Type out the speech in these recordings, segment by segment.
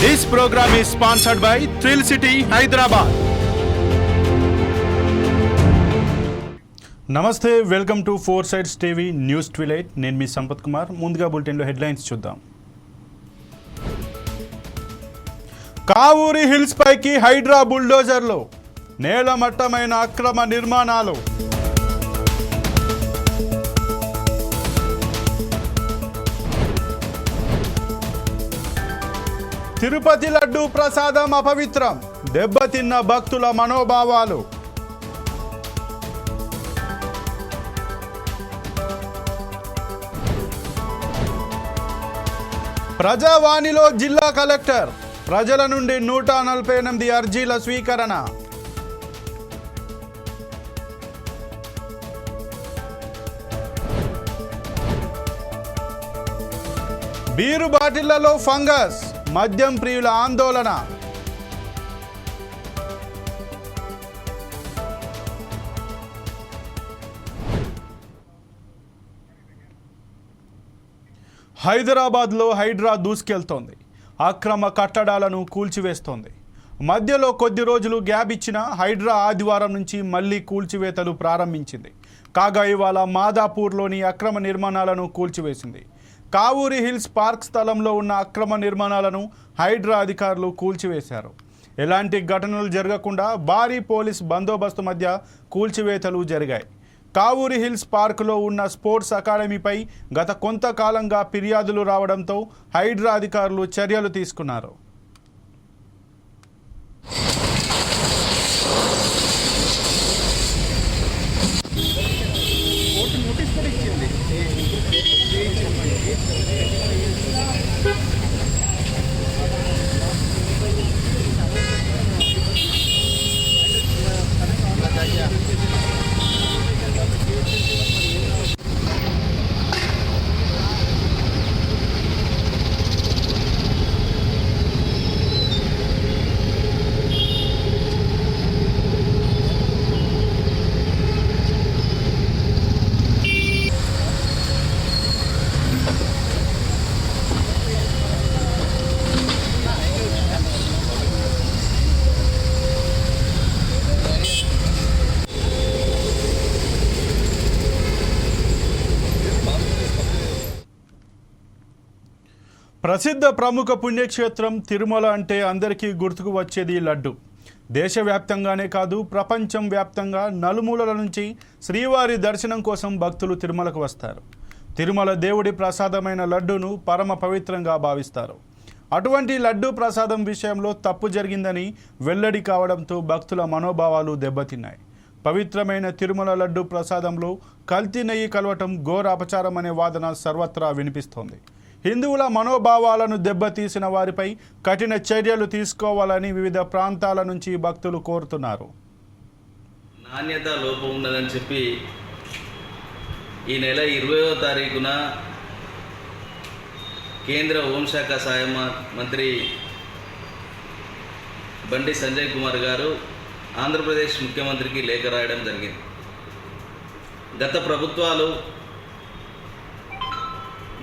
This programme is sponsored by thrill city Hyderabad నమస్తే welcome to four sides TV news twilight నేను మీ సంపత్ కుమార్. ముందుగా బులెటిన్లో హెడ్లైన్స్ చూద్దాం. కావూరి హిల్స్ పైకి హైడ్రా బుల్డోజర్లు నేలమట్టమైన అక్రమ నిర్మాణాలు. తిరుపతి లడ్డు ప్రసాదం అపవిత్రం. దెబ్బతిన్న భక్తుల మనోభావాలు. ప్రజావాణిలో జిల్లా కలెక్టర్. ప్రజల నుండి నూట నలభై ఎనిమిది అర్జీల స్వీకరణ. బీరు బాటిళ్ళలో ఫంగస్. మద్యం ప్రియుల ఆందోళన. హైదరాబాద్లో హైడ్రా దూసుకెళ్తోంది. అక్రమ కట్టడాలను కూల్చివేస్తోంది. మధ్యలో కొద్ది రోజులు గ్యాప్ ఇచ్చిన హైడ్రా ఆదివారం నుంచి మళ్ళీ కూల్చివేతలు ప్రారంభించింది. కాగా ఇవాళ మాదాపూర్లోని అక్రమ నిర్మాణాలను కూల్చివేసింది. కావూరి హిల్స్ పార్క్ స్థలంలో ఉన్న అక్రమ నిర్మాణాలను హైడ్రా అధికారులు కూల్చివేశారు. ఎలాంటి ఘటనలు జరగకుండా భారీ పోలీస్ బందోబస్తు మధ్య కూల్చివేతలు జరిగాయి. కావూరి హిల్స్ పార్కులో ఉన్న స్పోర్ట్స్ అకాడమీపై గత కొంతకాలంగా ఫిర్యాదులు రావడంతో హైడ్రా అధికారులు చర్యలు తీసుకున్నారు. ప్రసిద్ధ ప్రముఖ పుణ్యక్షేత్రం తిరుమల అంటే అందరికీ గుర్తుకు వచ్చేది లడ్డు. దేశవ్యాప్తంగానే కాదు ప్రపంచం వ్యాప్తంగా నలుమూలల నుంచి శ్రీవారి దర్శనం కోసం భక్తులు తిరుమలకు వస్తారు. తిరుమల దేవుడి ప్రసాదమైన లడ్డును పరమ పవిత్రంగా భావిస్తారు. అటువంటి లడ్డు ప్రసాదం విషయంలో తప్పు జరిగిందని వెల్లడి కావడంతో భక్తుల మనోభావాలు దెబ్బతిన్నాయి. పవిత్రమైన తిరుమల లడ్డు ప్రసాదంలో కల్తీ నెయ్యి కలవటం ఘోర అపచారం అనే వాదన సర్వత్రా వినిపిస్తోంది. హిందువుల మనోభావాలను దెబ్బతీసిన వారిపై కఠిన చర్యలు తీసుకోవాలని వివిధ ప్రాంతాల నుంచి భక్తులు కోరుతున్నారు. నాణ్యత లోపం ఉన్నదని చెప్పి ఈ నెల ఇరవయో తారీఖున కేంద్ర హోంశాఖ సహాయ మంత్రి బండి సంజయ్ కుమార్ గారు ఆంధ్రప్రదేశ్ ముఖ్యమంత్రికి లేఖ రాయడం జరిగింది. గత ప్రభుత్వాలు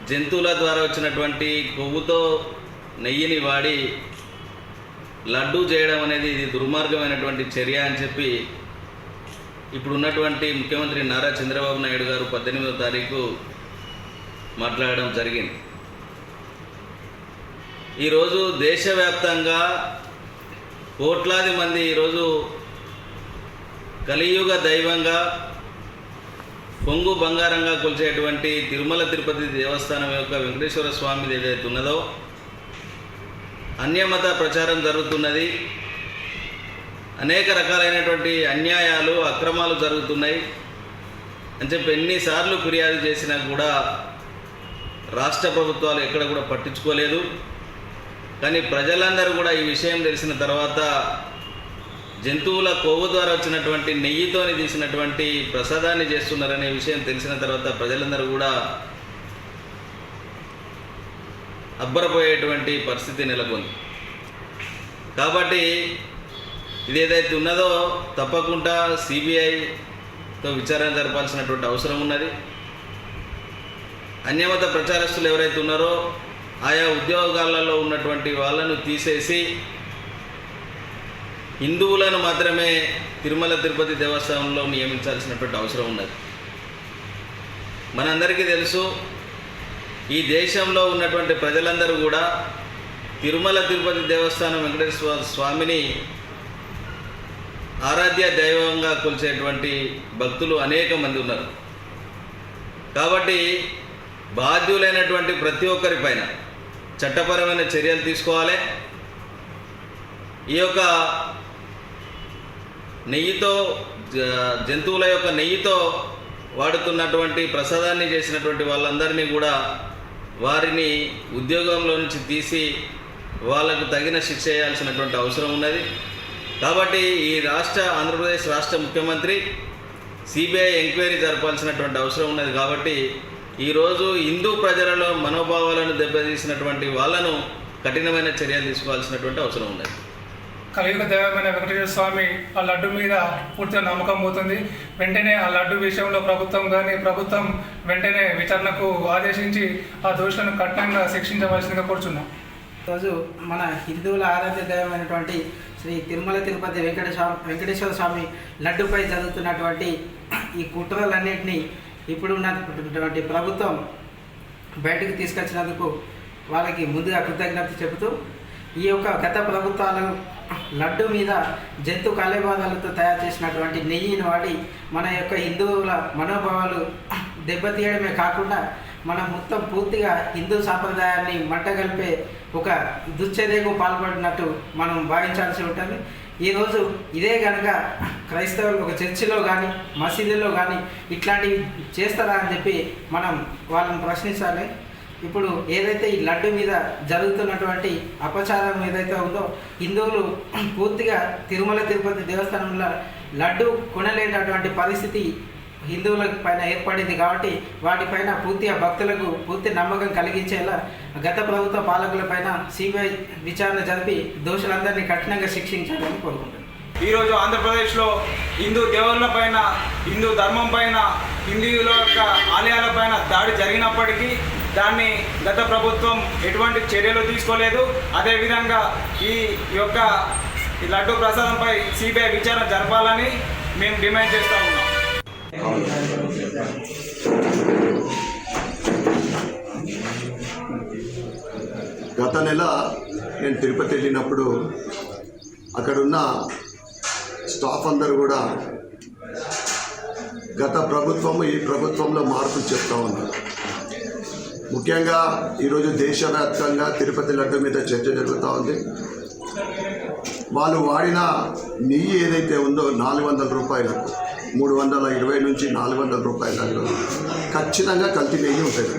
జంతువుల ద్వారా వచ్చినటువంటి కొవ్వుతో నెయ్యిని వాడి లడ్డు చేయడం అనేది ఇది దుర్మార్గమైనటువంటి చర్య అని చెప్పి ఇప్పుడు ఉన్నటువంటి ముఖ్యమంత్రి నారా చంద్రబాబు నాయుడు గారు పద్దెనిమిదో తారీఖు మాట్లాడడం జరిగింది. ఈరోజు దేశవ్యాప్తంగా కోట్లాది మంది ఈరోజు కలియుగ దైవంగా పొంగు బంగారంగా కొలిచేటువంటి తిరుమల తిరుపతి దేవస్థానం యొక్క వెంకటేశ్వర స్వామిది ఏదైతే ఉన్నదో అన్యమత ప్రచారం జరుగుతున్నది. అనేక రకాలైనటువంటి అన్యాయాలు అక్రమాలు జరుగుతున్నాయి. అని చెప్పి ఎన్నిసార్లు ఫిర్యాదు చేసినా కూడా రాష్ట్ర ప్రభుత్వాలు ఎక్కడ కూడా పట్టించుకోలేదు. కానీ ప్రజలందరూ కూడా ఈ విషయం తెలిసిన తర్వాత జంతువుల కొవ్వు ద్వారా వచ్చినటువంటి నెయ్యితోని తీసినటువంటి ప్రసాదాన్ని చేస్తున్నారనే విషయం తెలిసిన తర్వాత ప్రజలందరూ కూడా అబ్బరపోయేటువంటి పరిస్థితి నెలకొంది. కాబట్టి ఇది ఏదైతే ఉన్నదో తప్పకుండా సిబిఐతో విచారణ జరపాల్సినటువంటి అవసరం ఉన్నది. అన్యమత ప్రచారస్తులు ఎవరైతే ఉన్నారో ఆయా ఉద్యోగాలలో ఉన్నటువంటి వాళ్ళను తీసేసి హిందువులను మాత్రమే తిరుమల తిరుపతి దేవస్థానంలో నియమించాల్సినటువంటి అవసరం ఉన్నది. మనందరికీ తెలుసు ఈ దేశంలో ఉన్నటువంటి ప్రజలందరూ కూడా తిరుమల తిరుపతి దేవస్థానం వెంకటేశ్వర స్వామిని ఆరాధ్య దైవంగా కొలిచేటువంటి భక్తులు అనేక మంది ఉన్నారు. కాబట్టి బాధ్యులైనటువంటి ప్రతి ఒక్కరి పైన చట్టపరమైన చర్యలు తీసుకోవాలి. ఈ యొక్క నెయ్యితో జ- జంతువుల యొక్క నెయ్యితో వాడుతున్నటువంటి ప్రసాదాన్ని చేసినటువంటి వాళ్ళందరినీ కూడా వారిని ఉద్యోగంలో నుంచి తీసి వాళ్ళకు తగిన శిక్ష చేయాల్సినటువంటి అవసరం ఉన్నది. కాబట్టి ఈ రాష్ట్ర ఆంధ్రప్రదేశ్ రాష్ట్ర ముఖ్యమంత్రి సిబిఐ ఎంక్వైరీ జరపాల్సినటువంటి అవసరం ఉన్నది. కాబట్టి ఈరోజు హిందూ ప్రజలలో మనోభావాలను దెబ్బతీసినటువంటి వాళ్ళను కఠినమైన చర్యలు తీసుకోవాల్సినటువంటి అవసరం ఉన్నది. కలియుగ దైవమైన వెంకటేశ్వర స్వామి ఆ లడ్డు మీద పూర్తిగా నమ్మకం పోతుంది. వెంటనే ఆ లడ్డు విషయంలో ప్రభుత్వం కానీ ప్రభుత్వం వెంటనే విచారణకు ఆదేశించి ఆ దోషులను కఠినంగా శిక్షించవలసిందిగా కోరుచున్నాం. ఈరోజు మన హిందువుల ఆరాధ్య దైవమైనటువంటి శ్రీ తిరుమల తిరుపతి వెంకటేశ్వర వెంకటేశ్వర స్వామి లడ్డుపై జరుగుతున్నటువంటి ఈ కుట్రలన్నింటినీ ఇప్పుడున్నటువంటి ప్రభుత్వం బయటకు తీసుకొచ్చినందుకు వాళ్ళకి ముందుగా కృతజ్ఞత చెబుతూ ఈ యొక్క గత ప్రభుత్వాలు లడ్డు మీద జంతు కళేబాధాలతో తయారు చేసినటువంటి నెయ్యిని వాడి మన యొక్క హిందువుల మనోభావాలు దెబ్బతీయడమే కాకుండా మనం మొత్తం పూర్తిగా హిందూ సాంప్రదాయాన్ని మంటగలిపే ఒక దుశ్చర్యకు పాల్పడినట్టు మనం భావించాల్సి ఉంటుంది. ఈరోజు ఇదే కనుక క్రైస్తవులు ఒక చర్చిలో కానీ మసీదులో కానీ ఇట్లాంటివి చేస్తారా అని చెప్పి మనం వాళ్ళని ప్రశ్నించాలి. ఇప్పుడు ఏదైతే ఈ లడ్డు మీద జరుగుతున్నటువంటి అపచారం ఏదైతే ఉందో హిందువులు పూర్తిగా తిరుమల తిరుపతి దేవస్థానంలో లడ్డు కొనలేనటువంటి పరిస్థితి హిందువుల పైన ఏర్పడింది కాబట్టి వాటిపైన పూర్తిగా భక్తులకు పూర్తి నమ్మకం కలిగించేలా గత ప్రభుత్వ పాలకులపైన సిబిఐ విచారణ జరిపి దోషులందరినీ కఠినంగా శిక్షించాలని కోరుకుంటున్నాను ఈరోజు ఆంధ్రప్రదేశ్లో హిందూ దేవుళ్ళ పైన హిందూ ధర్మం పైన హిందువుల యొక్క ఆలయాల పైన దాడి జరిగినప్పటికీ దాన్ని గత ప్రభుత్వం ఎటువంటి చర్యలు తీసుకోలేదు. అదేవిధంగా ఈ యొక్క ఈ లడ్డు ప్రసాదంపై సిబిఐ విచారణ జరపాలని మేము డిమాండ్ చేస్తూ ఉన్నాం. గత నెల నేను తిరుపతి వెళ్ళినప్పుడు అక్కడున్న స్టాఫ్ అందరూ కూడా గత ప్రభుత్వము ఈ ప్రభుత్వంలో మార్పులు చెప్తా ఉన్నారు. ముఖ్యంగా ఈరోజు దేశవ్యాప్తంగా తిరుపతి లడ్డు మీద చర్చ జరుగుతూ ఉంది. వాళ్ళు వాడిన నెయ్యి ఏదైతే ఉందో నాలుగు వందల రూపాయలకు మూడు వందల ఇరవై నుంచి నాలుగు వందల రూపాయలలో ఖచ్చితంగా కల్తీ నెయ్యి ఉంటుంది.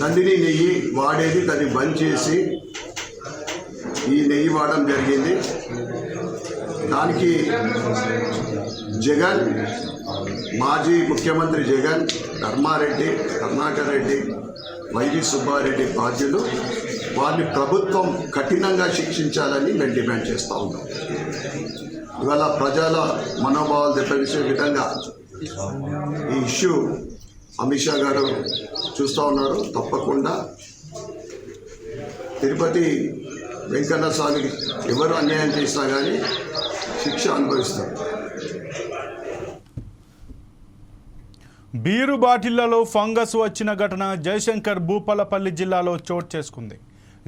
నందిని నెయ్యి వాడేది దాన్ని బంద్ చేసి ఈ నెయ్యి వాడడం జరిగింది. దానికి జగన్ మాజీ ముఖ్యమంత్రి జగన్ ధర్మారెడ్డి కరుణాకర్ రెడ్డి వైవి సుబ్బారెడ్డి బాధ్యులు వారిని ప్రభుత్వం కఠినంగా శిక్షించాలని మేము డిమాండ్ చేస్తూ ఉన్నాం. ఇవాళ ప్రజల మనోభావాలు దెబ్బతీసే విధంగా ఈ ఇష్యూ అమిత్ షా గారు చూస్తూ ఉన్నారు. తప్పకుండా తిరుపతి వెంకన్న స్వామికి ఎవరు అన్యాయం చేసినా కానీ శిక్ష అనుభవిస్తారు బీరు బాటిళ్ళలో ఫంగస్ వచ్చిన ఘటన జయశంకర్ భూపాలపల్లి జిల్లాలో చోటు చేసుకుంది.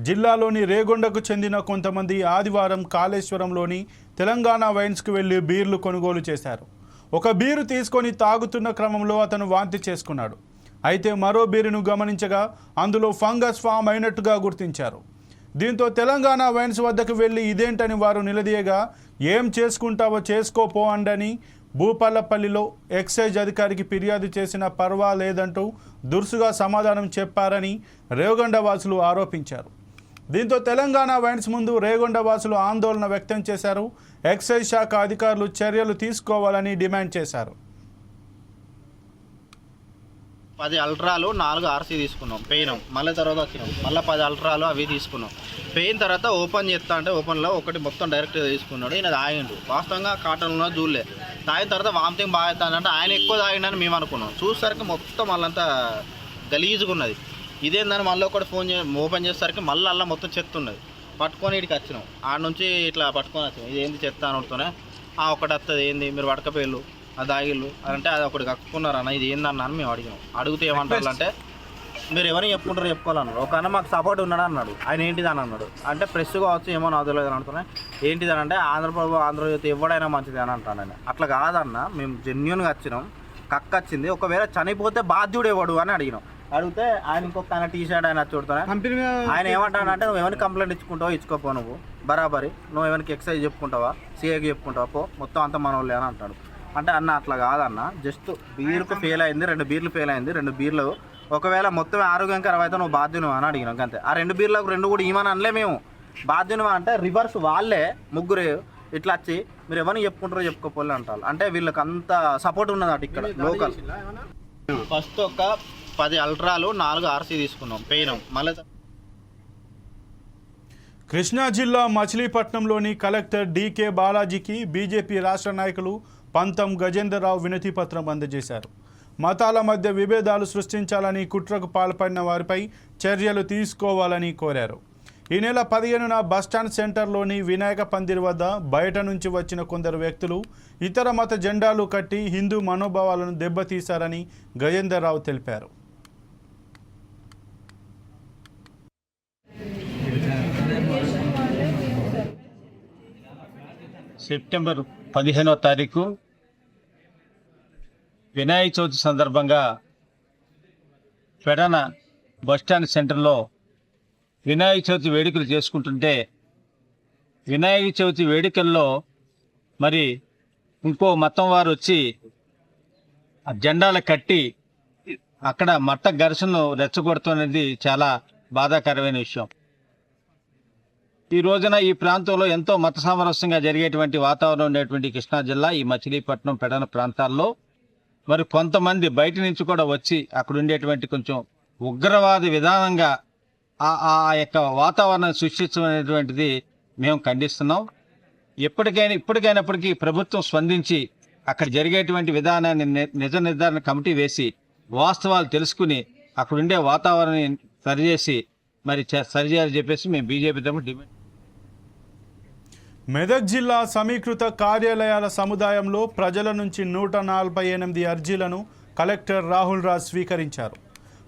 జిల్లాలోని రేగొండకు చెందిన కొంతమంది ఆదివారం కాళేశ్వరంలోని తెలంగాణ వైన్స్కు వెళ్ళి బీర్లు కొనుగోలు చేశారు. ఒక బీరు తీసుకొని తాగుతున్న క్రమంలో అతను వాంతి చేసుకున్నాడు. అయితే మరో బీరును గమనించగా అందులో ఫంగస్ ఫామ్ అయినట్టుగా గుర్తించారు. దీంతో తెలంగాణ వైన్స్ వద్దకు వెళ్ళి ఇదేంటని వారు నిలదీయగా ఏం చేసుకుంటావో చేసుకోపో అండని భూపాలపల్లిలో ఎక్సైజ్ అధికారికి ఫిర్యాదు చేసిన పర్వాలేదంటూ దురుసుగా సమాధానం చెప్పారని రేవగొండ వాసులు ఆరోపించారు. దీంతో తెలంగాణ వైన్స్ ముందు రేగొండ వాసులు ఆందోళన వ్యక్తం చేశారు. ఎక్సైజ్ శాఖ అధికారులు చర్యలు తీసుకోవాలని డిమాండ్ చేశారు. పది అల్ట్రాలు నాలుగు ఆర్సీ తీసుకున్నాం. పోయినాం. మళ్ళీ తర్వాత వచ్చినాం. మళ్ళీ పది అల్ట్రాలు అవి తీసుకున్నాం. పోయిన తర్వాత ఓపెన్ చేస్తా అంటే ఓపెన్లో ఒకటి మొత్తం డైరెక్ట్ తీసుకున్నాడు. ఈయన తాగిండు వాస్తవంగా కాటన్లో చూడలే తాగిన తర్వాత వామిటింగ్ బాగా అవుతానంటే ఆయన ఎక్కువ తాగిండని మేము అనుకున్నాం. చూసేసరికి మొత్తం వాళ్ళంతా గలీజుగా ఉన్నది. ఇదేందని మళ్ళీ ఒకటి ఫోన్ చే ఓపెన్ చేసేసరికి మళ్ళీ అలా మొత్తం చెత్త ఉన్నది. పట్టుకొని ఇక్కడికి వచ్చినాం. ఆడ నుంచి ఇట్లా పట్టుకొని వచ్చినాం. ఇది ఏంది చెత్త అని అడుగుతూనే ఆ ఒకటి వస్తుంది ఏంది? మీరు పడకపోయిల్లు అది ఆగిల్లు అంటే అది ఒకటి కక్కున్నారు అన్న ఇది ఏందన్న అని మేము అడిగినాం అడిగితే ఏమంటారు అంటే మీరు ఎవరిని చెప్పుకుంటారో చెప్పుకోవాలన్నారు. ఒక అన్న మాకు సపోర్ట్ ఉన్నాడు అన్నాడు ఆయన ఏంటిది అని అన్నాడు. అంటే ప్రెస్ కావచ్చు ఏమో నాకు తెలియదు అని అంటున్నా ఏంటిది అని అంటే ఆంధ్రప్రభు ఆంధ్రజ్యోతి ఎవడైనా మంచిది అని అంటాను నేను అట్లా కాదన్న. మేము జెన్యున్గా వచ్చినాం. కక్క వచ్చింది. ఒకవేళ చనిపోతే బాధ్యుడు ఎవడు అని అడిగినాం. అడిగితే ఆయన ఇంకొక ఆయన టీ షర్ట్ ఆయన చూడతానే ఆయన ఏమంటాడంటే నువ్వు ఎవరికి కంప్లైంట్ ఇచ్చుకుంటావో ఇచ్చుకోపో నువ్వు. బరాబరి. నువ్వు ఎవరికి ఎక్సైజ్ చెప్పుకుంటావా? సీఏకి చెప్పుకుంటావా? పో. మొత్తం అంత మనోళ్ళే అని అంటాడు. అంటే అన్న అట్లా కాదన్న. జస్ట్ బీర్కు ఫెయిల్ అయింది రెండు బీర్లు ఫెయిల్ అయింది రెండు బీర్లు. ఒకవేళ మొత్తం ఆరోగ్యకరం అయితే నువ్వు బాధ్యును అని అడిగినాం అంతే. ఆ రెండు బీర్లకు రెండు కూడా ఈమని అనలే మేము. బాధ్యును అంటే రివర్స్ వాళ్ళే ముగ్గురు ఇట్లా వచ్చి మీరు ఎవరిని చెప్పుకుంటారో చెప్పుకోపోలే అంటారు. అంటే వీళ్ళకి అంత సపోర్ట్ ఉన్నది అటు ఇక్కడ లోకల్ ఫస్ట్ ఒక పది అల్ట్రాలు నాలుగు ఆర్సీ తీసుకున్నాం పోయినాం. మళ్ళీ కృష్ణా జిల్లా మచిలీపట్నంలోని కలెక్టర్ డీకే బాలాజీకి బీజేపీ రాష్ట్ర నాయకులు పంతం గజేంద్రరావు వినతిపత్రం అందజేశారు. మతాల మధ్య విభేదాలు సృష్టించాలని కుట్రకు పాల్పడిన వారిపై చర్యలు తీసుకోవాలని కోరారు. ఈ నెల పదిహేనున బస్టాండ్ సెంటర్లోని వినాయక పందిర్ వద్ద బయట నుంచి వచ్చిన కొందరు వ్యక్తులు ఇతర మత జెండాలు కట్టి హిందూ మనోభావాలను దెబ్బతీశారని గజేందర్రావు తెలిపారు. సెప్టెంబర్ పదిహేనో తారీఖు వినాయక చవితి సందర్భంగా పెడన బస్టాండ్ సెంటర్లో వినాయక చవితి వేడుకలు చేసుకుంటుంటే వినాయక చవితి వేడుకల్లో మరి ఇంకో మతం వారు వచ్చి ఆ జెండాలు కట్టి అక్కడ మట్ట ఘర్షణలు రెచ్చగొడుతున్నది చాలా బాధాకరమైన విషయం. ఈ రోజున ఈ ప్రాంతంలో ఎంతో మత సామరస్యంగా జరిగేటువంటి వాతావరణం ఉండేటువంటి కృష్ణా జిల్లా ఈ మచిలీపట్నం పెడన ప్రాంతాల్లో. మరి కొంతమంది బయట నుంచి కూడా వచ్చి అక్కడ ఉండేటువంటి కొంచెం ఉగ్రవాద విధానంగా ఆ ఆ యొక్క వాతావరణం సృష్టించడం మేము ఖండిస్తున్నాం. ఎప్పటికైనా ఇప్పటికైనప్పటికీ ప్రభుత్వం స్పందించి అక్కడ జరిగేటువంటి విధానాన్ని నిజ నిర్ధారణ కమిటీ వేసి వాస్తవాలు తెలుసుకుని అక్కడ ఉండే వాతావరణాన్ని సరిచేసి మరి సరిచేయాలని చెప్పేసి మేము బీజేపీ తమ డిమాండ్ మెదక్ జిల్లా సమీకృత కార్యాలయాల సముదాయంలో ప్రజల నుంచి నూట నలభై ఎనిమిది అర్జీలను కలెక్టర్ రాహుల్ రాజ్ స్వీకరించారు.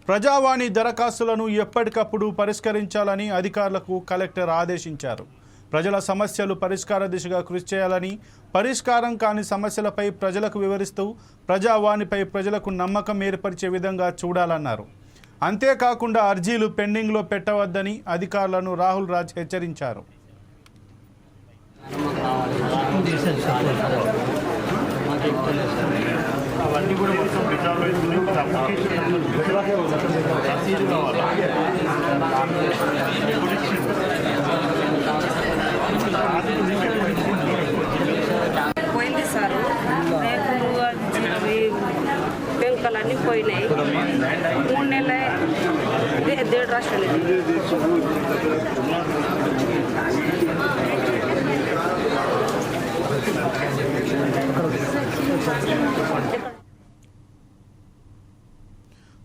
ప్రజావాణి దరఖాస్తులను ఎప్పటికప్పుడు పరిష్కరించాలని అధికారులకు కలెక్టర్ ఆదేశించారు. ప్రజల సమస్యలు పరిష్కార దిశగా కృషి చేయాలని పరిష్కారం కాని సమస్యలపై ప్రజలకు వివరిస్తూ ప్రజావాణిపై ప్రజలకు నమ్మకం ఏర్పరిచే విధంగా చూడాలన్నారు. అంతేకాకుండా అర్జీలు పెండింగ్లో పెట్టవద్దని అధికారులను రాహుల్ రాజ్ హెచ్చరించారు. పోయింది సార్. రేకులు పెంకలన్నీ పోయినాయి. మూడు నెలల దేడు రాష్ట్రాలు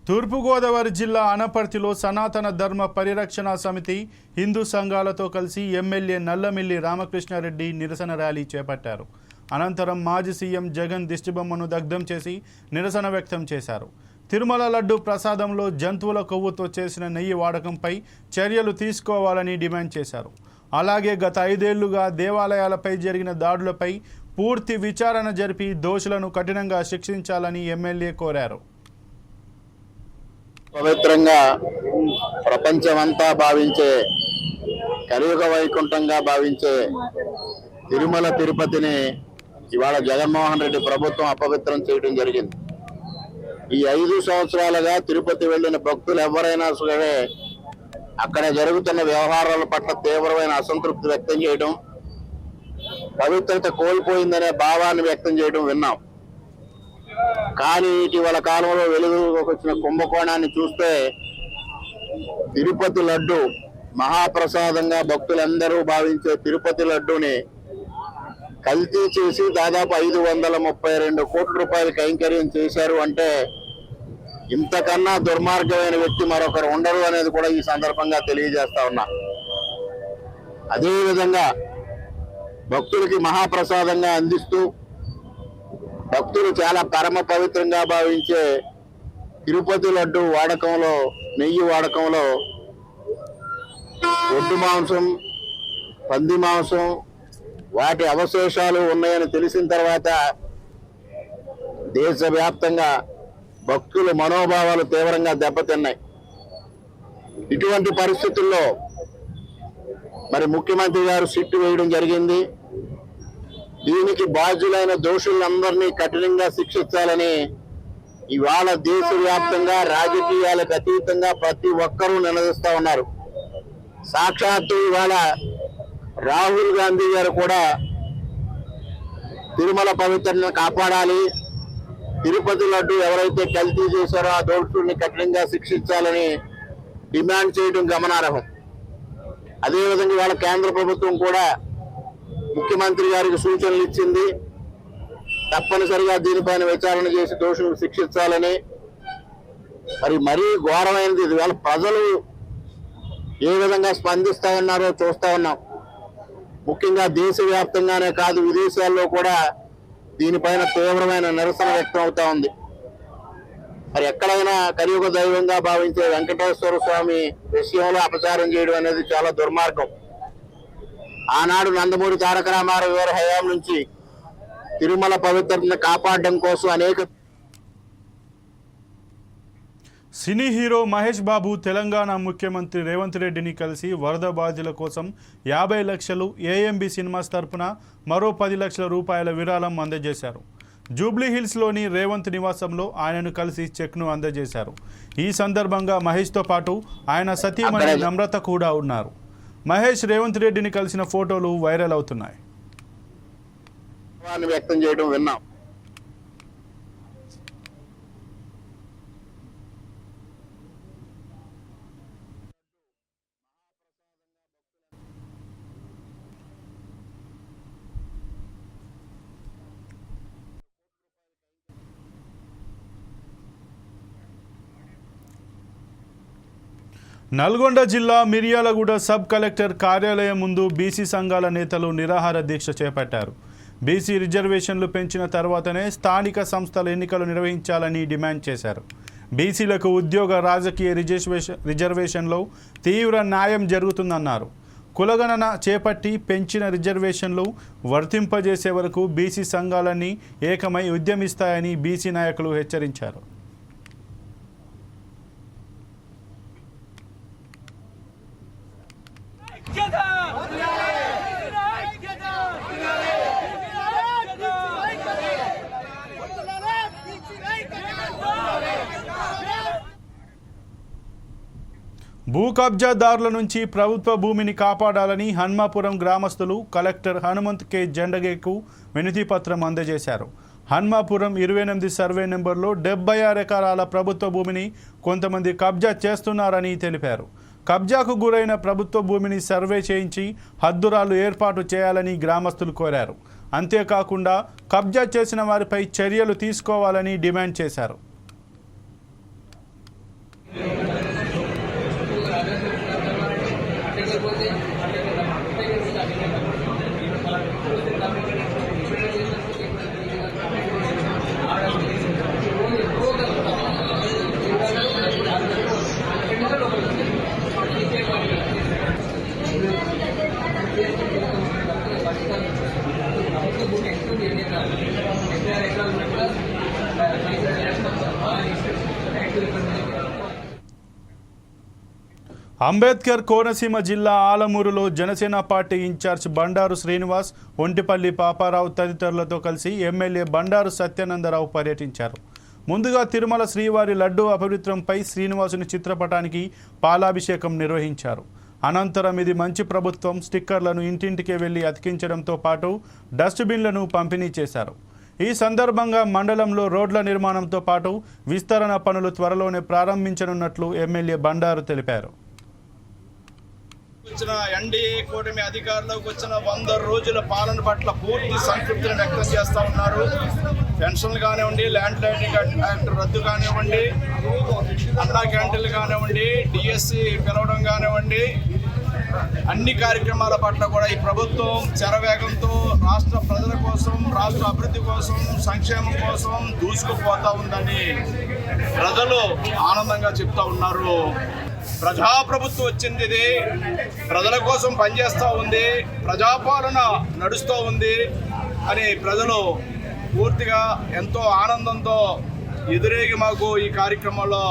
తూర్పుగోదావరి జిల్లా అనపర్తిలో సనాతన ధర్మ పరిరక్షణ సమితి హిందూ సంఘాలతో కలిసి ఎమ్మెల్యే నల్లమిల్లి రామకృష్ణారెడ్డి నిరసన ర్యాలీ చేపట్టారు. అనంతరం మాజీ సీఎం జగన్ దిష్టిబొమ్మను దగ్ధం చేసి నిరసన వ్యక్తం చేశారు. తిరుమల లడ్డు ప్రసాదంలో జంతువుల కొవ్వుతో చేసిన నెయ్యి వాడకంపై చర్యలు తీసుకోవాలని డిమాండ్ చేశారు. అలాగే గత ఐదేళ్ళుగా దేవాలయాలపై జరిగిన దాడులపై పూర్తి విచారణ జరిపి దోషులను కఠినంగా శిక్షించాలని ఎమ్మెల్యే కోరారు. పవిత్రంగా ప్రపంచమంతా భావించే కలియుగ వైకుంఠంగా భావించే తిరుమల తిరుపతిని ఇవాళ జగన్మోహన్ రెడ్డి ప్రభుత్వం అపవిత్రం చేయడం జరిగింది. ఈ ఐదు సంవత్సరాలుగా తిరుపతి వెళ్ళిన భక్తులు ఎవరైనా సరే అక్కడ జరుగుతున్న వ్యవహారాల పట్ల తీవ్రమైన అసంతృప్తి వ్యక్తం చేయడం పవిత్రత కోల్పోయిందనే భావాన్ని వ్యక్తం చేయడం విన్నాం. కానీ ఇటీవల కాలంలో వెలుగులోకి వచ్చిన కుంభకోణాన్ని చూస్తే తిరుపతి లడ్డు మహాప్రసాదంగా భక్తులందరూ భావించే తిరుపతి లడ్డూని కల్తీ చేసి దాదాపు ఐదు వందల ముప్పై రెండు కోట్ల రూపాయలు కైంకర్యం చేశారు అంటే ఇంతకన్నా దుర్మార్గమైన వ్యక్తి మరొకరు ఉండరు అనేది కూడా ఈ సందర్భంగా తెలియజేస్తా ఉన్నా. అదేవిధంగా భక్తులకి మహాప్రసాదంగా అందిస్తూ భక్తులు చాలా పరమ పవిత్రంగా భావించే తిరుపతి లడ్డు వాడకంలో నెయ్యి వాడకంలో ఒడ్డు మాంసం పంది మాంసం వాటి అవశేషాలు ఉన్నాయని తెలిసిన తర్వాత దేశవ్యాప్తంగా భక్తుల మనోభావాలు తీవ్రంగా దెబ్బతిన్నాయి. ఇటువంటి పరిస్థితుల్లో మరి ముఖ్యమంత్రి గారు సిట్టు వేయడం జరిగింది. దీనికి బాధ్యులైన దోషులందరినీ కఠినంగా శిక్షించాలని ఇవాళ దేశవ్యాప్తంగా రాజకీయాలకు అతీతంగా ప్రతి ఒక్కరూ నిలదీస్తా ఉన్నారు. సాక్షాత్తు ఇవాళ రాహుల్ గాంధీ గారు కూడా తిరుమల పవిత్రను కాపాడాలి. తిరుపతి లడ్డు ఎవరైతే కల్తీ చేశారో ఆ దోషుల్ని కఠినంగా శిక్షించాలని డిమాండ్ చేయడం గమనార్హం. అదేవిధంగా ఇవాళ కేంద్ర ప్రభుత్వం కూడా ముఖ్యమంత్రి గారికి సూచనలు ఇచ్చింది. తప్పనిసరిగా దీనిపైన విచారణ చేసి దోషులను శిక్షించాలని. మరి మరీ ఘోరమైనది ఇది. వాళ్ళ ప్రజలు ఏ విధంగా స్పందిస్తా ఉన్నారో చూస్తా ఉన్నాం. ముఖ్యంగా దేశవ్యాప్తంగానే కాదు విదేశాల్లో కూడా దీనిపైన తీవ్రమైన నిరసన వ్యక్తం అవుతా ఉంది. మరి ఎక్కడైనా కలియుగ దైవంగా భావించే వెంకటేశ్వర స్వామి విషయంలో అపచారం చేయడం అనేది చాలా దుర్మార్గం. ఆనాడు నందమూరి తారక రామారావు గారి హయాం నుంచి తిరుమల పవిత్రతను కాపాడడం కోసం అనేక సినీ హీరో మహేష్ బాబు తెలంగాణ ముఖ్యమంత్రి రేవంత్ రెడ్డిని కలిసి వరద బాధితుల కోసం యాభై లక్షలు ఏఎంబి సినిమాస్ తరపున మరో పది లక్షల రూపాయల విరాళం అందజేశారు. జూబ్లీ హిల్స్లోని రేవంత్ నివాసంలో ఆయనను కలిసి చెక్ను అందజేశారు. ఈ సందర్భంగా మహేష్తో పాటు ఆయన సతీమణి నమ్రత కూడా ఉన్నారు. మహేష్ రేవంత్ రెడ్డిని కలిసిన ఫోటోలు వైరల్ అవుతున్నాయి. వ్యక్తం చేయడం విన్నాం. నల్గొండ జిల్లా మిర్యాలగూడ సబ్ కలెక్టర్ కార్యాలయం ముందు బీసీ సంఘాల నేతలు నిరాహార దీక్ష చేపట్టారు. బీసీ రిజర్వేషన్లు పెంచిన తర్వాతనే స్థానిక సంస్థల ఎన్నికలు నిర్వహించాలని డిమాండ్ చేశారు. బీసీలకు ఉద్యోగ రాజకీయ రిజర్వేషన్ రిజర్వేషన్లో తీవ్ర న్యాయం జరుగుతుందన్నారు. కులగణన చేపట్టి పెంచిన రిజర్వేషన్లు వర్తింపజేసే వరకు బీసీ సంఘాలన్నీ ఏకమై ఉద్యమిస్తాయని బీసీ నాయకులు హెచ్చరించారు. భూ కబ్జాదారుల నుంచి ప్రభుత్వ భూమిని కాపాడాలని హన్మాపురం గ్రామస్తులు కలెక్టర్ హనుమంత్ కె. జెండగేకు వినతిపత్రం అందజేశారు. హన్మాపురం ఇరవై ఎనిమిది సర్వే నెంబర్లో డెబ్బై ఆరు ఎకరాల ప్రభుత్వ భూమిని కొంతమంది కబ్జా చేస్తున్నారని తెలిపారు. కబ్జాకు గురైన ప్రభుత్వ భూమిని సర్వే చేయించి హద్దురాలు ఏర్పాటు చేయాలని గ్రామస్తులు కోరారు. అంతేకాకుండా కబ్జా చేసిన వారిపై చర్యలు తీసుకోవాలని డిమాండ్ చేశారు. అంబేద్కర్ కోనసీమ జిల్లా ఆలమూరులో Janasena party in charge Bandaru Srinivas Ontipalli Paparao తదితరులతో కలిసి ఎమ్మెల్యే బండారు సత్యానందరావు పర్యటించారు. ముందుగా తిరుమల శ్రీవారి లడ్డూ అపవిత్రంపై శ్రీనివాసుని చిత్రపటానికి పాలాభిషేకం నిర్వహించారు. అనంతరం ఇది మంచి ప్రభుత్వం స్టిక్కర్లను ఇంటింటికి వెళ్ళి అతికించడంతో పాటు డస్ట్బిన్లను పంపిణీ చేశారు. ఈ సందర్భంగా మండలంలో రోడ్ల నిర్మాణంతో పాటు విస్తరణ పనులు త్వరలోనే ప్రారంభించనున్నట్లు ఎమ్మెల్యే బండారు తెలిపారు. వచ్చిన ఎన్డీఏ కూటమి అధికారంలోకి వచ్చిన వంద రోజుల పాలన పట్ల పూర్తి సంతృప్తిని వ్యక్తం చేస్తూ ఉన్నారు. పెన్షన్లు కానివ్వండి ల్యాండ్ లైటింగ్ యాక్ట్ రద్దు కానివ్వండి అన్నా క్యాంటీన్లు కానివ్వండి డిఎస్సి పిలవడం కానివ్వండి అన్ని కార్యక్రమాల పట్ల కూడా ఈ ప్రభుత్వం చెరవేగంతో రాష్ట్ర ప్రజల కోసం రాష్ట్ర అభివృద్ధి కోసం సంక్షేమం కోసం దూసుకుపోతా ఉందని ప్రజలు ఆనందంగా చెప్తా ఉన్నారు. ప్రజాప్రభుత్వం వచ్చింది ఇది. ప్రజల కోసం పనిచేస్తూ ఉంది. ప్రజాపాలన నడుస్తూ ఉంది అని ప్రజలు పూర్తిగా ఎంతో ఆనందంతో ఎదురేగి మాకు ఈ కార్యక్రమంలో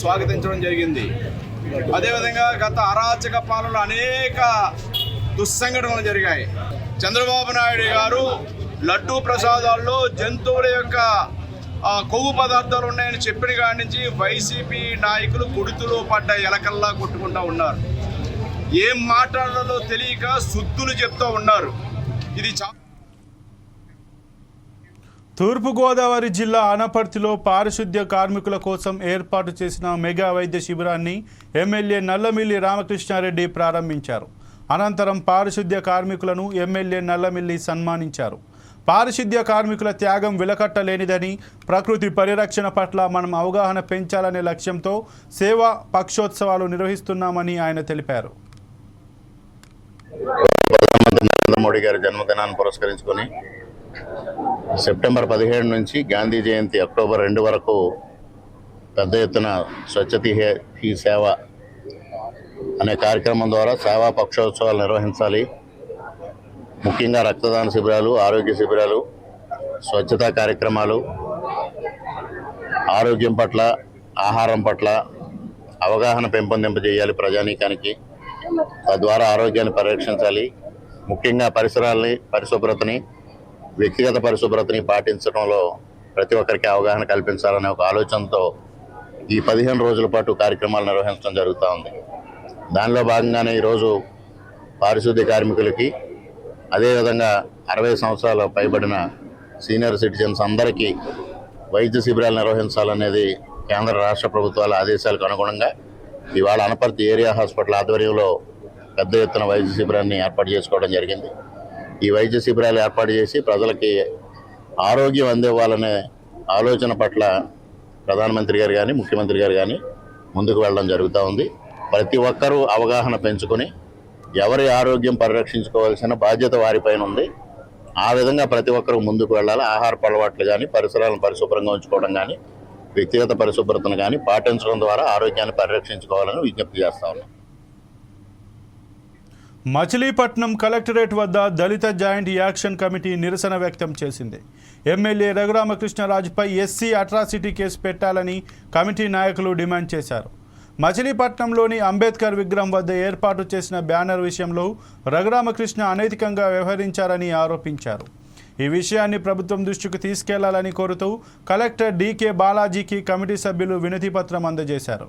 స్వాగతించడం జరిగింది. అదేవిధంగా గత అరాచక పాలనలో అనేక దుస్సంఘటనలు జరిగాయి. చంద్రబాబు నాయుడు గారు లడ్డూ ప్రసాదాల్లో జంతువుల యొక్క కొవ్వు పదార్థాలు ఉన్నాయని చెప్పిన కాడి నుంచి వైసీపీ నాయకులు గుడుతులో పడ్డ ఎలకల్లా కొట్టుకుంటా ఉన్నారు. ఏం మాట్లాడాలో తెలియక శుద్ధులు చెప్తూ ఉన్నారు. ఇది చా తూర్పుగోదావరి జిల్లా ఆనపర్తిలో పారిశుద్ధ్య కార్మికుల కోసం ఏర్పాటు చేసిన మెగా వైద్య శిబిరాన్ని ఎమ్మెల్యే నల్లమిల్లి రామకృష్ణారెడ్డి ప్రారంభించారు. అనంతరం పారిశుద్ధ్య కార్మికులను ఎమ్మెల్యే నల్లమిల్లి సన్మానించారు. పారిశుద్ధ్య కార్మికుల త్యాగం విలకట్టలేనిదని ప్రకృతి పరిరక్షణ పట్ల మనం అవగాహన పెంచాలనే లక్ష్యంతో సేవా పక్షోత్సవాలు నిర్వహిస్తున్నామని ఆయన తెలిపారు. ప్రధానమంత్రి నరేంద్ర మోడీ గారి జన్మదినాన్ని పురస్కరించుకొని సెప్టెంబర్ పదిహేడు నుంచి గాంధీ జయంతి అక్టోబర్ రెండు వరకు పెద్ద ఎత్తున స్వచ్ఛత హీ సేవ అనే కార్యక్రమం ద్వారా సేవా పక్షోత్సవాలు నిర్వహించాలి. ముఖ్యంగా రక్తదాన శిబిరాలు ఆరోగ్య శిబిరాలు స్వచ్ఛతా కార్యక్రమాలు ఆరోగ్యం పట్ల ఆహారం పట్ల అవగాహన పెంపొందింపజేయాలి ప్రజానీకానికి. తద్వారా ఆరోగ్యాన్ని పరిరక్షించాలి. ముఖ్యంగా పరిసరాల్ని పరిశుభ్రతని వ్యక్తిగత పరిశుభ్రతని పాటించడంలో ప్రతి ఒక్కరికి అవగాహన కల్పించాలనే ఒక ఆలోచనతో ఈ పదిహేను రోజుల పాటు కార్యక్రమాలు నిర్వహించడం జరుగుతూ ఉంది. దానిలో భాగంగానే ఈరోజు పారిశుద్ధ్య కార్మికులకి అదేవిధంగా అరవై సంవత్సరాలు పైబడిన సీనియర్ సిటిజన్స్ అందరికీ వైద్య శిబిరాలు నిర్వహించాలనేది కేంద్ర రాష్ట్ర ప్రభుత్వాల ఆదేశాలకు అనుగుణంగా ఇవాళ అనపర్తి ఏరియా హాస్పిటల్ ఆధ్వర్యంలో పెద్ద ఎత్తున వైద్య శిబిరాన్ని ఏర్పాటు చేసుకోవడం జరిగింది. ఈ వైద్య శిబిరాలు ఏర్పాటు చేసి ప్రజలకి ఆరోగ్యం అందివ్వాలనే ఆలోచన పట్ల ప్రధానమంత్రి గారు కానీ ముఖ్యమంత్రి గారు కానీ ముందుకు వెళ్ళడం జరుగుతూ ఉంది. ప్రతి ఒక్కరూ అవగాహన పెంచుకొని ఎవరి ఆరోగ్యం పరిరక్షించుకోవాల్సిన బాధ్యత వారిపైన ఉంది. ఆ విధంగా ప్రతి ఒక్కరూ ముందుకు వెళ్ళాలి. ఆహార అలవాట్లు కానీ పరిసరాలను పరిశుభ్రంగా ఉంచుకోవడం కానీ వ్యక్తిగత పరిశుభ్రతను కానీ పాటించడం ద్వారా ఆరోగ్యాన్ని పరిరక్షించుకోవాలని విజ్ఞప్తి చేస్తా ఉన్నాం. మచిలీపట్నం కలెక్టరేట్ వద్ద దళిత జాయింట్ యాక్షన్ కమిటీ నిరసన వ్యక్తం చేసింది. ఎమ్మెల్యే రఘురామకృష్ణరాజుపై ఎస్సీ అట్రాసిటీ కేసు పెట్టాలని కమిటీ నాయకులు డిమాండ్ చేశారు. మచిలీపట్నంలోని అంబేద్కర్ విగ్రహం వద్ద ఏర్పాటు చేసిన బ్యానర్ విషయంలో రఘురామకృష్ణ అనైతికంగా వ్యవహరించారని ఆరోపించారు. ఈ విషయాన్ని ప్రభుత్వం దృష్టికి తీసుకెళ్ళాలని కోరుతూ కలెక్టర్ డీకే బాలాజీకి కమిటీ సభ్యులు వినతి పత్రం అందజేశారు.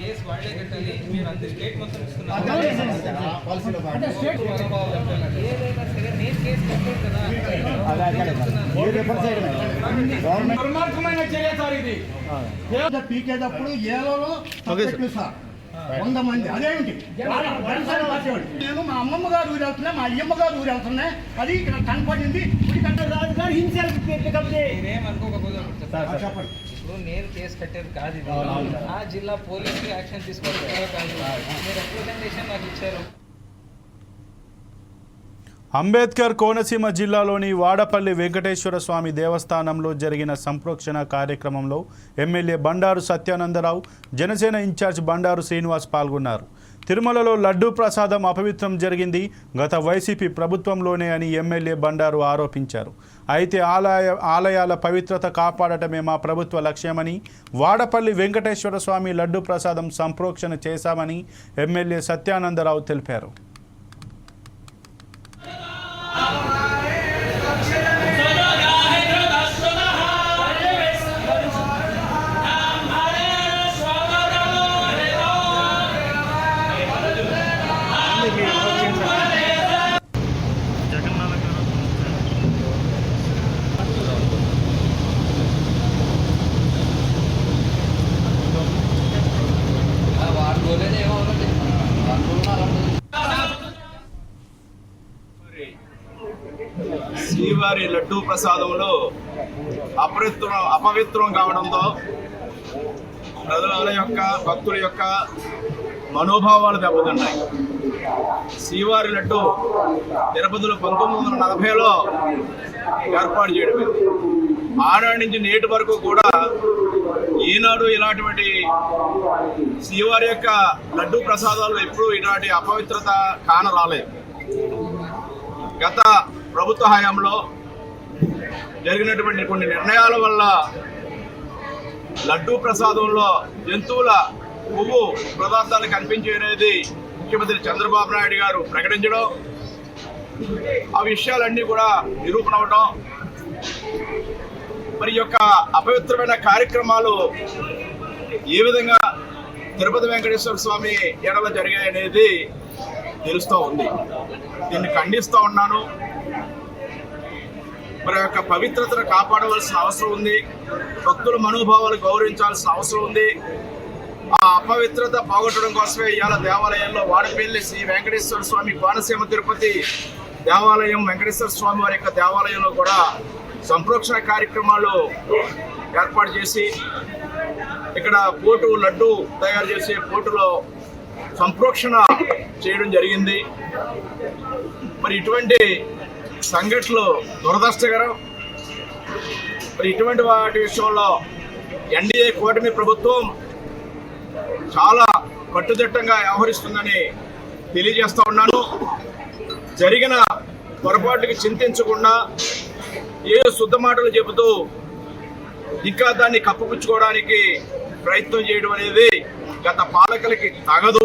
కేసు వాళ్ళే కట్టాలి. మీరు అందరు స్టేట్ మొత్తం ఇస్తున్నారు ఏదైనా సరే నేను కేసు కట్టాను కదా. దుర్మార్గమైన చర్య సార్ ఇది. పీకేటప్పుడు ఏలో సార్. వంద మంది. అదేంటి నేను మా అమ్మమ్మ గారు ఊరు వెళ్తున్నా మా అయ్యమ్మ గారు ఊరు వెళ్తున్నా. అది ఇక్కడ కనపడింది. కట్ట రాజు గారు హింసలు చెప్పండి. ఇప్పుడు నేను కేసు కట్టేది కాదు ఇది. ఆ జిల్లా పోలీసులు యాక్షన్ తీసుకోవాలి కాదు. మీరు రిప్రజెంటేషన్ నాకు ఇచ్చారు. అంబేద్కర్ కోనసీమ జిల్లాలోని వాడపల్లి వెంకటేశ్వర స్వామి దేవస్థానంలో జరిగిన సంప్రోక్షణ కార్యక్రమంలో MLA Bandaru Satyanandarao Janasena in charge Bandaru Srinivas పాల్గొన్నారు. తిరుమలలో లడ్డూ ప్రసాదం అపవిత్రం జరిగింది. గత వైసీపీ ప్రభుత్వంలోనే అని ఎమ్మెల్యే బండారు ఆరోపించారు. అయితే ఆలయ ఆలయాల పవిత్రత కాపాడటమే మా ప్రభుత్వ లక్ష్యమని వాడపల్లి వెంకటేశ్వర స్వామి లడ్డూ ప్రసాదం సంప్రోక్షణ చేశామని ఎమ్మెల్యే సత్యానందరావు తెలిపారు. ప్రసాదంలో అపవిత్రం అపవిత్రం కావడంతో ప్రజల యొక్క భక్తుల యొక్క మనోభావాలు దెబ్బతిన్నాయి. శ్రీవారి లడ్డు తిరుపతిలో పంతొమ్మిది వందల నలభైలో ఏర్పాటు చేయడం ఆనాడు నుంచి నేటి వరకు కూడా ఈనాడు ఇలాంటి శ్రీవారి యొక్క లడ్డు ప్రసాదాలు ఎప్పుడూ ఇలాంటి అపవిత్రత కానరాలేదు. గత ప్రభుత్వ హయాంలో జరిగినటువంటి కొన్ని నిర్ణయాల వల్ల లడ్డూ ప్రసాదంలో జంతువుల పువ్వు పదార్థాలు కనిపించేది ముఖ్యమంత్రి చంద్రబాబు నాయుడు గారు ప్రకటించడం ఆ విషయాలన్నీ కూడా నిరూపణ అవడం మరి యొక్క అపవిత్రమైన కార్యక్రమాలు ఏ విధంగా తిరుపతి వెంకటేశ్వర స్వామి ఎడల జరిగాయనేది తెలుస్తూ ఉంది. దీన్ని ఖండిస్తూ ఉన్నాను. మరి యొక్క పవిత్రతను కాపాడవలసిన అవసరం ఉంది. భక్తుల మనోభావాలు గౌరవించాల్సిన అవసరం ఉంది. ఆ అపవిత్రత పోగొట్టడం కోసమే ఇవాళ దేవాలయంలో వాడపల్లి శ్రీ వెంకటేశ్వర స్వామి కోనసీమ తిరుపతి దేవాలయం వెంకటేశ్వర స్వామి వారి యొక్క దేవాలయంలో కూడా సంప్రోక్షణ కార్యక్రమాలు ఏర్పాటు చేసి ఇక్కడ పోటు లడ్డు తయారు చేసే పోటులో సంప్రోక్షణ చేయడం జరిగింది. మరి ఇటువంటి సంఘటనలు దురదృష్టకరం. మరి ఇటువంటి వాటి విషయంలో ఎన్డీఏ కూటమి ప్రభుత్వం చాలా కట్టుదిట్టంగా వ్యవహరిస్తుందని తెలియజేస్తూ ఉన్నాను. జరిగిన పొరపాటుకి చింతించకుండా ఏ శుద్ధ మాటలు చెబుతూ ఇంకా దాన్ని కప్పుపుచ్చుకోవడానికి ప్రయత్నం చేయడం అనేది గత పాలకులకి తగదు.